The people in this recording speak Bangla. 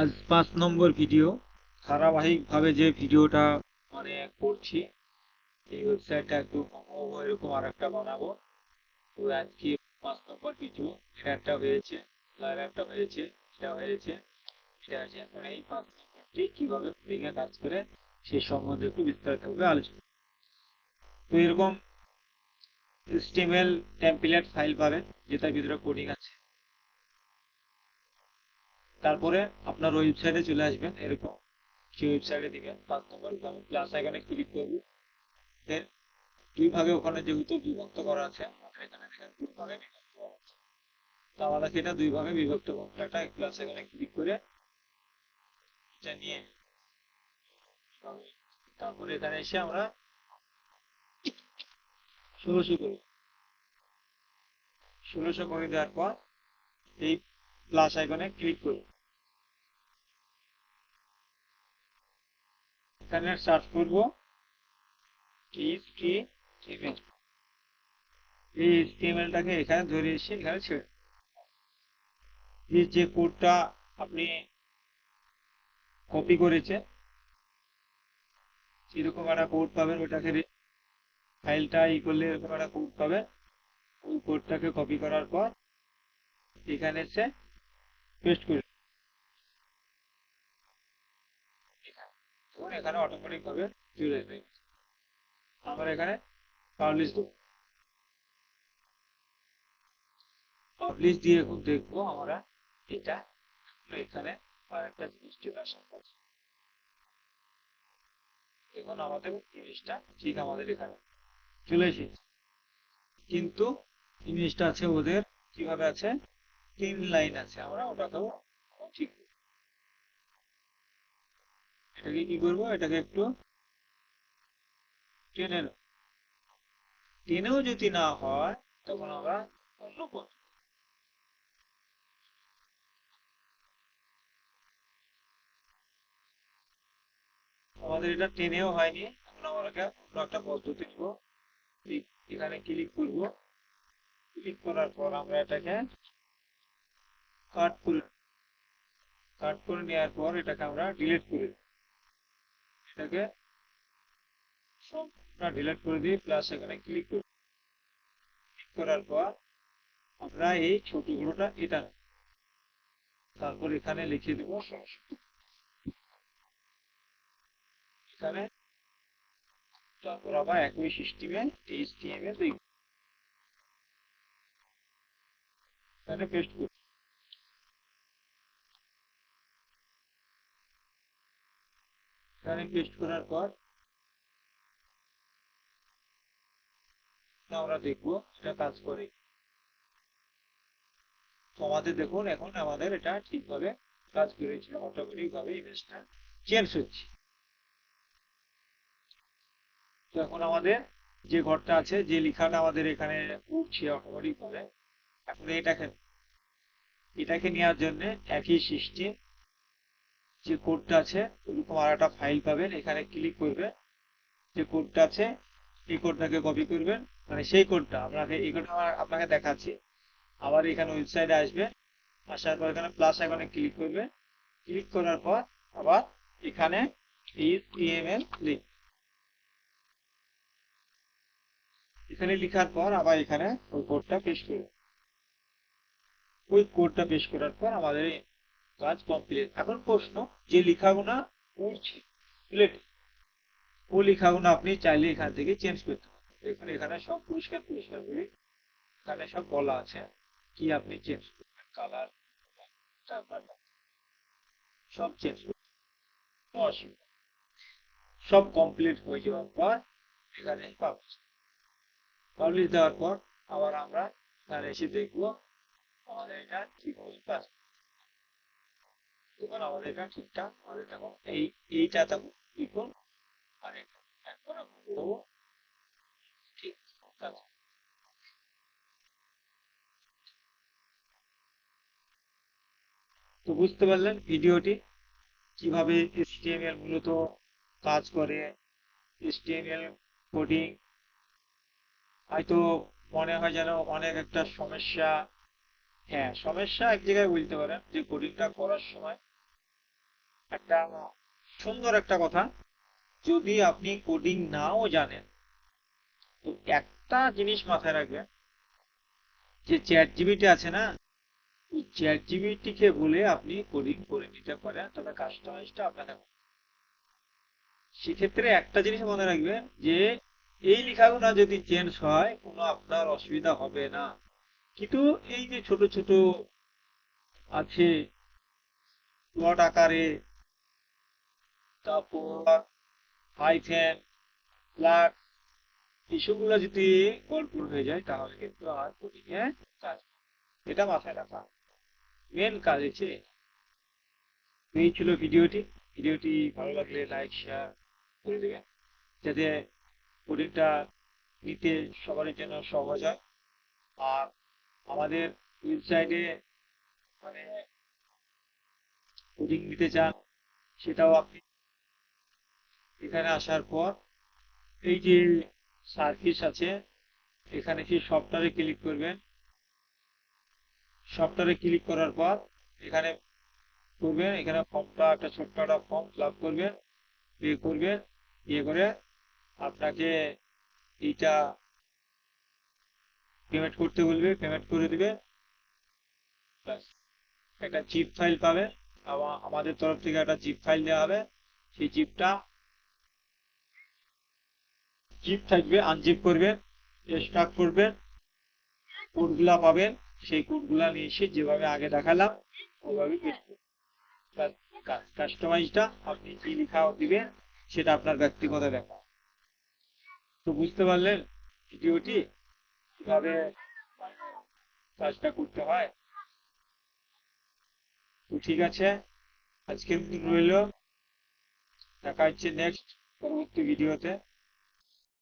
আজ পাঁচ নম্বর ভিডিও। ধারাবাহিকভাবে যে ভিডিওটা মানে করছি, এই ওয়েবসাইটটা একটু এরকম আর একটা বানাবো। তো আজকে পাঁচ নম্বর ভিডিও, এটা একটা হয়েছে একটা হয়েছে এটা হয়েছে এটা আছে এখন এই পাঁচ নম্বরটি কীভাবে কোডিংয়ে কাজ করে সেই সম্বন্ধে একটু বিস্তারিতভাবে আলোচনা তো এরকম HTML টেমপ্লেট ফাইল পাবেন, যেটার ভিতরে কোডিং আছে। তারপরে আপনার ওয়েবসাইটে চলে আসবেন, এরকম সেই ওয়েবসাইটে দিবেন, পাঁচ নম্বর প্লাস আইকনে ক্লিক করব দেন দুই ভাগে ওখানে যেহেতু বিভক্ত করা আছে এখানে দেখেন দুই ভাগে বিভক্ত করা আছে। তো আমাদেরকে এটা দুই ভাগে বিভক্ত করতে একটা প্লাস আইকনে ক্লিক করে এটা নিয়ে তারপরে এখানে এসে আমরা ষোলোশো করি ষোলোশো করে দেওয়ার পর এই প্লাস আইকনে ক্লিক করি এখানে সার্চ করব। HTML এই HTML-টাকে এখানে ধরে এসে এখানে ছেড়ে যে কোডটা আপনি কপি করেছে এরকম একটা কোড পাবেন ওটাকে ফাইলটা ই করলে এরকম একটা কোড পাবেন। ওই কোডটাকে কপি করার পর এখানে এসে পেস্ট করে এখানে অটোমেটিক ভাবে আমরা এখানে পাবলিশ পাবলিশ দিয়ে এখন দেখব আমরা এটা এখানে আরেকটা জিনিস চলে আসা এখন আমাদের জিনিসটা ঠিক আমাদের এখানে চলে এসেছে। কিন্তু জিনিসটা আছে ওদের, কীভাবে আছে? তিন লাইন আছে। আমরা ওটাকেও ঠিক এটাকে কি করব? এটাকে একটু টেনে টেনেও যদি না হয়, তখন আমরা অন্য পথ আমাদের এটা টেনেও হয়নি। এখন অন্য একটা পদ্ধতি নিব। এখানে ক্লিক করব। ক্লিক করার পর আমরা এটাকে কাট করে কাট করে নেওয়ার পর এটাকে আমরা ডিলিট করে দিই এটাকে সবটা ডিলিট করে দিই প্লাস এখানে ক্লিক করি। ক্লিক করার পর আমরা এই ছোটগুলোটা এটা তারপর এখানে লিখে দেব এখানে তারপর আবার একই সিস্টেমে এইচটিএমএল লিখব এখানে পেস্ট করি। এখানে পেস্ট করার পর আমরা দেখব এটা কাজ করে। আমাদের দেখুন, এখন আমাদের এটা ঠিকভাবে কাজ করেছে অটোমেটিক ভাবে ইমেজটা চেঞ্জ হচ্ছে। তো এখন আমাদের যে ঘরটা আছে, যে লেখাটা আমাদের এখানে উঠছে অটোমেটিক ভাবে এখন এটাকে এটাকে নেওয়ার জন্য একই সিস্টেম যে কোডটা আছে আর একটা ফাইল পাবেন, এখানে ক্লিক করবে। যে কোডটা আছে, এই কোডটাকে কপি করবেন। মানে সেই কোডটা আপনাকে এই কোডটা আপনাকে দেখাচ্ছি। আবার এখানে ওয়েবসাইটে আসবে, আসার পর এখানে প্লাস আইকনে ক্লিক করবে। ক্লিক করার পর আবার এখানে HTML লিখ এখানে লেখার পর আবার এখানে ওই কোডটা পেস্ট করবে। ওই কোডটা পেস্ট করার পর আমাদের কাজ কমপ্লিট এখন প্রশ্ন, যে লেখাগুনা উঠছে ও লেখাগুলো আপনি চাইলে এখান থেকে চেঞ্জ করতে পারেন। দেখুন এখানে সব পরিষ্কার পরিষ্কার করে এখানে সব বলা আছে। কি আপনি চেঞ্জ করবেন? কালার সব চেঞ্জ অসুবিধা সব কমপ্লিট হয়ে যাওয়ার পর এখানে পাবলিশ পাবলিশ দেওয়ার পর আবার আমরা এখানে এসে দেখব আমাদের এটা ঠিক হয়ে কাজ। ঠিকঠাক আমাদের তখন এই, এইটা লিখুন আর এটা। দেবো ঠিক কাজ তো বুঝতে পারলেন ভিডিওটি, কীভাবে HTML মূলত কাজ করে, HTML কোডিং হয়তো মনে হয় যেন অনেক একটা সমস্যা হ্যাঁ সমস্যা এক জায়গায় বলতে পারেন যে কোডিংটা করার সময় একটা সুন্দর একটা কথা। যদি আপনি কোডিং নাও জানেন, তো একটা জিনিস মাথায় রাখবেন, যে চ্যাট জিবিটি আছে না চ্যাট জিবিটিকে বলে আপনি কোডিং করে নিতে পারেন, তবে কাস্টমাইজটা আপনাকে সেক্ষেত্রে একটা জিনিস মনে রাখবেন, যে এই লেখাগুলো যদি চেঞ্জ হয়, কোনো আপনার অসুবিধা হবে না। কিন্তু এই যে ছোট ছোট আছে প্লট আকারে তারপর হাইফেন ফ্ল্যাট এসবগুলো যদি গল্প হয়ে যায়, তাহলে কিন্তু আর কোডিং এ কাজ এটা মাথায় রাখা। মেন কাজ হচ্ছে, এই ছিল ভিডিওটি। ভিডিওটি ভালো লাগলে লাইক শেয়ার করে দেবেন, যাতে কোডিংটা নিতে সবার জন্য সহজ হয়। আর আমাদের ওয়েবসাইটে মানে কোডিং নিতে চান, সেটাও আপনি এখানে আসার পর এই যে সার্ভিস আছে, এখানে সেই সফটওয়্যারে ক্লিক করবেন। সফটওয়্যারে ক্লিক করার পর এখানে করবেন, এখানে ফর্মটা একটা ছোট্ট একটা ফর্ম ফিল করবেন পে করবেন ইয়ে করে আপনাকে এইটা পেমেন্ট করতে বলবে পেমেন্ট করে দিবে। একটা জিপ ফাইল পাবে আমাদের তরফ থেকে একটা জিপ ফাইল দেওয়া হবে। সেই জিপটা জিপ থাকবে, আনজিপ করবেন স্টার্ট করবেন কোডগুলা পাবেন সেই কোডগুলা নিয়ে এসে যেভাবে আগে দেখালাম ওইভাবে কাস্টমাইজটা আপনি কি লেখা দিবেন সেটা আপনার ব্যক্তিগত ব্যাপার। তো বুঝতে পারলেন ভিডিওটি? কীভাবে কাজটা করতে হয়? তো ঠিক আছে, আজকের রইল। দেখা হচ্ছে নেক্সট পরবর্তী ভিডিওতে